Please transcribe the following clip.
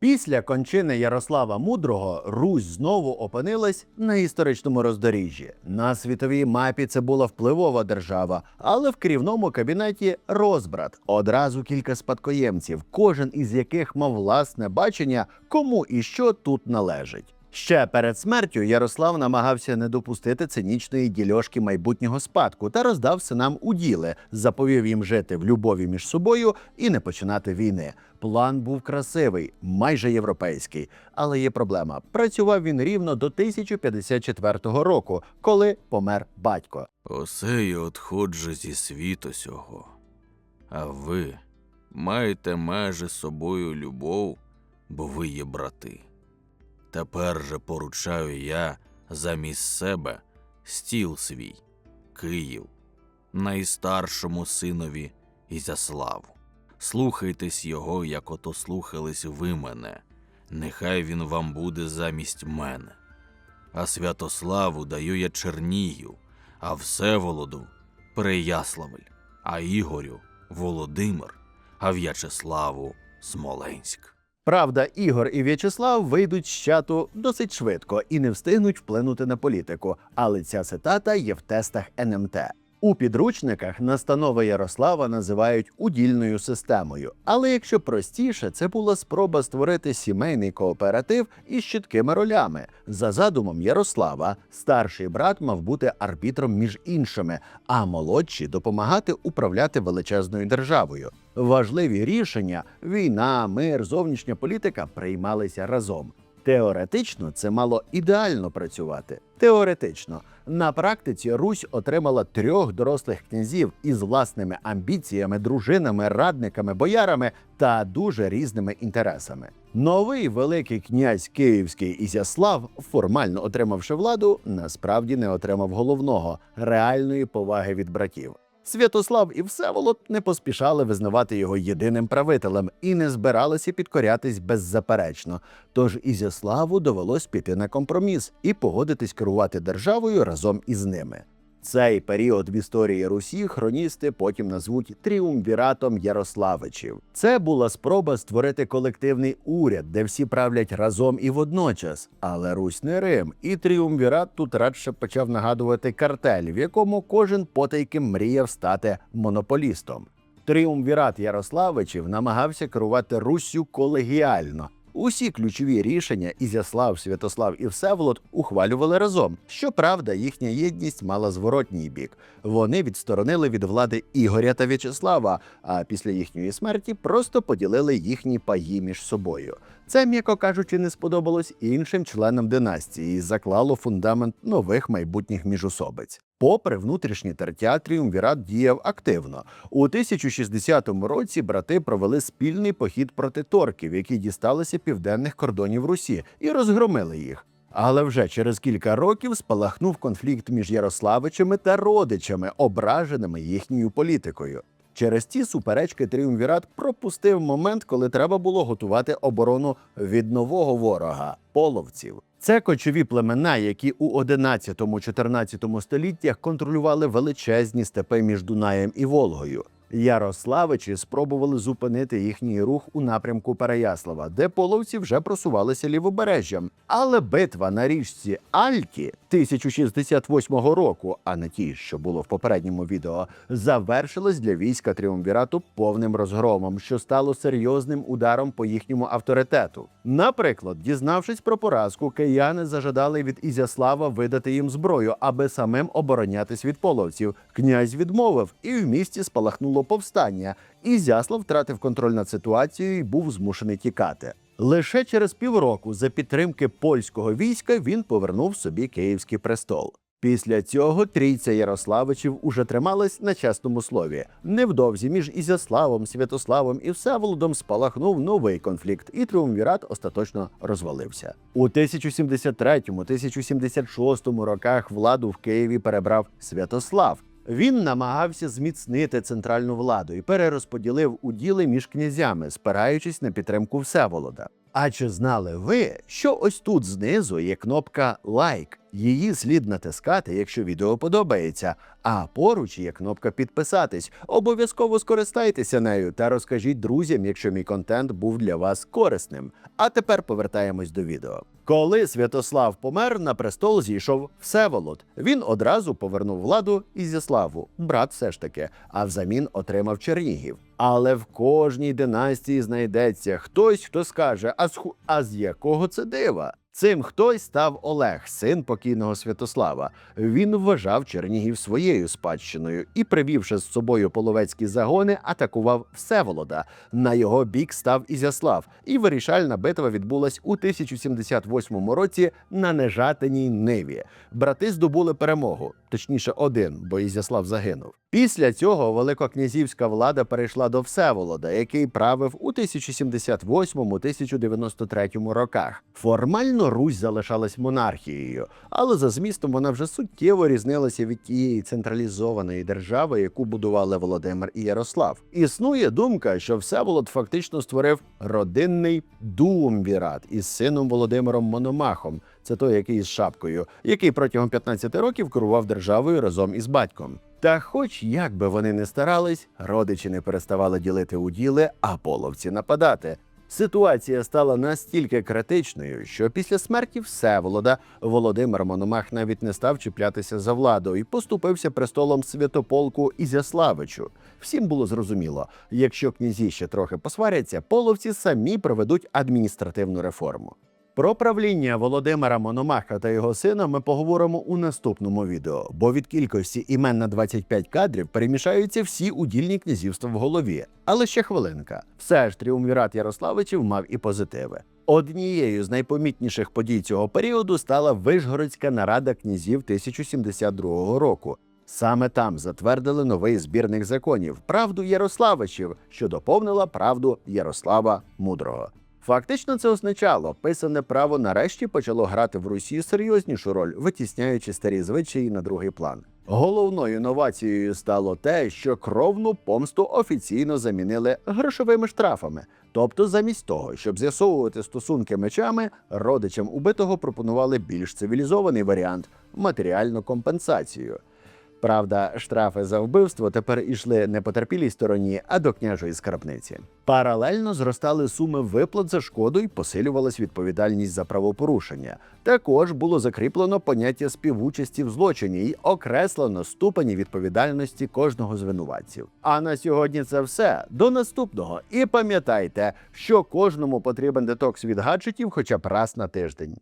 Після кончини Ярослава Мудрого Русь знову опинилась на історичному роздоріжжі. На світовій мапі це була впливова держава, але в керівному кабінеті розбрат. Одразу кілька спадкоємців, кожен із яких мав власне бачення, кому і що тут належить. Ще перед смертю Ярослав намагався не допустити цинічної дільошки майбутнього спадку та роздав синам уділи, заповів їм жити в любові між собою і не починати війни. План був красивий, майже європейський, але є проблема. Працював він рівно до 1054 року, коли помер батько. Осе я отходжу зі світу сього. А ви маєте з собою любов, бо ви є брати. Тепер же поручаю я замість себе стіл свій, Київ, найстаршому синові Ізяславу. Слухайтесь його, як ото слухались ви мене, нехай він вам буде замість мене. А Святославу даю я Чернігів, а Всеволоду Переяславль, а Ігорю Володимир, а В'ячеславу Смоленськ. Правда, Ігор і В'ячеслав вийдуть з чату досить швидко і не встигнуть вплинути на політику. Але ця цитата є в тестах НМТ. У підручниках настанови Ярослава називають удільною системою. Але якщо простіше, це була спроба створити сімейний кооператив із чіткими ролями. За задумом Ярослава, старший брат мав бути арбітром між іншими, а молодші допомагати управляти величезною державою. Важливі рішення війна, мир, зовнішня політика приймалися разом. Теоретично це мало ідеально працювати. Теоретично на практиці Русь отримала трьох дорослих князів із власними амбіціями, дружинами, радниками, боярами та дуже різними інтересами. Новий великий князь Київський Ізяслав, формально отримавши владу, насправді не отримав головного реальної поваги від братів. Святослав і Всеволод не поспішали визнавати його єдиним правителем і не збиралися підкорятись беззаперечно. Тож Ізяславу довелось піти на компроміс і погодитись керувати державою разом із ними. Цей період в історії Русі хроністи потім назвуть тріумвіратом Ярославичів. Це була спроба створити колективний уряд, де всі правлять разом і водночас. Але Русь не Рим, і тріумвірат тут радше почав нагадувати картель, в якому кожен потайки мріяв стати монополістом. Тріумвірат Ярославичів намагався керувати Руссю колегіально. Усі ключові рішення Ізяслав, Святослав і Всеволод ухвалювали разом. Щоправда, їхня єдність мала зворотній бік. Вони відсторонили від влади Ігоря та В'ячеслава, а після їхньої смерті просто поділили їхні паї між собою. Це, м'яко кажучи, не сподобалось іншим членам династії і заклало фундамент нових майбутніх міжусобиць. Попри внутрішні тертя, тріумвірат діяв активно. У 1060 році брати провели спільний похід проти торків, які дісталися південних кордонів Русі, і розгромили їх. Але вже через кілька років спалахнув конфлікт між Ярославичами та родичами, ображеними їхньою політикою. Через ці суперечки Тріумвірат пропустив момент, коли треба було готувати оборону від нового ворога половців. Це кочові племена, які у 11-14 століттях контролювали величезні степи між Дунаєм і Волгою. Ярославичі спробували зупинити їхній рух у напрямку Переяслава, де половці вже просувалися лівобережжям. Але битва на річці Альті 1068 року, а не ті, що було в попередньому відео, завершилась для війська Тріумвірату повним розгромом, що стало серйозним ударом по їхньому авторитету. Наприклад, дізнавшись про поразку, кияни зажадали від Ізяслава видати їм зброю, аби самим оборонятись від половців. Князь відмовив, і в місті спалахнуло повстання. Ізяслав втратив контроль над ситуацією і був змушений тікати. Лише через півроку, за підтримки польського війська, він повернув собі київський престол. Після цього трійця Ярославичів уже трималась на чесному слові. Невдовзі між Ізяславом, Святославом і Всеволодом спалахнув новий конфлікт, і Триумвірат остаточно розвалився. У 1073-1076 роках владу в Києві перебрав Святослав. Він намагався зміцнити центральну владу і перерозподілив уділи між князями, спираючись на підтримку Всеволода. А чи знали ви, що ось тут знизу є кнопка лайк? Її слід натискати, якщо відео подобається. А поруч є кнопка підписатись. Обов'язково скористайтеся нею та розкажіть друзям, якщо мій контент був для вас корисним. А тепер повертаємось до відео. Коли Святослав помер, на престол зійшов Всеволод. Він одразу повернув владу Ізяславу, брат все ж таки, а взамін отримав Чернігів. Але в кожній династії знайдеться хтось, хто скаже: а з, ху... а з якого це дива? Цим хтось став Олег, син покійного Святослава. Він вважав Чернігів своєю спадщиною і, привівши з собою половецькі загони, атакував Всеволода. На його бік став Ізяслав, і вирішальна битва відбулась у 1078 році на Нежатиній Ниві. Брати здобули перемогу, точніше, один, бо Ізяслав загинув. Після цього великокнязівська влада перейшла до Всеволода, який правив у 1078-1093 роках. Формально Русь залишалась монархією, але за змістом вона вже суттєво різнилася від тієї централізованої держави, яку будували Володимир і Ярослав. Існує думка, що Всеволод фактично створив родинний дуумвірат із сином Володимиром Мономахом. Це той, який з шапкою, який протягом 15 років керував державою разом із батьком. Та, хоч як би вони не старались, родичі не переставали ділити уділи, а половці нападати. Ситуація стала настільки критичною, що після смерті Всеволода Володимир Мономах навіть не став чіплятися за владу і поступився престолом святополку Ізяславичу. Всім було зрозуміло, якщо князі ще трохи посваряться, половці самі проведуть адміністративну реформу. Про правління Володимира Мономаха та його сина ми поговоримо у наступному відео, бо від кількості імен на 25 кадрів перемішаються всі удільні князівства в голові. Але ще хвилинка. Все ж тріумвірат Ярославичів мав і позитиви. Однією з найпомітніших подій цього періоду стала Вишгородська нарада князів 1072 року. Саме там затвердили новий збірник законів правду Ярославичів, що доповнила правду Ярослава Мудрого. Фактично це означало, писане право нарешті почало грати в Русі серйознішу роль, витісняючи старі звичаї на другий план. Головною новацією стало те, що кровну помсту офіційно замінили грошовими штрафами. Тобто, замість того, щоб з'ясовувати стосунки мечами, родичам убитого пропонували більш цивілізований варіант матеріальну компенсацію. Правда, штрафи за вбивство тепер ішли не потерпілій стороні, а до княжої скарбниці. Паралельно зростали суми виплат за шкоду і посилювалась відповідальність за правопорушення. Також було закріплено поняття співучасті в злочині і окреслено ступені відповідальності кожного з винуватців. А на сьогодні це все. До наступного. І пам'ятайте, що кожному потрібен детокс від гаджетів хоча б раз на тиждень.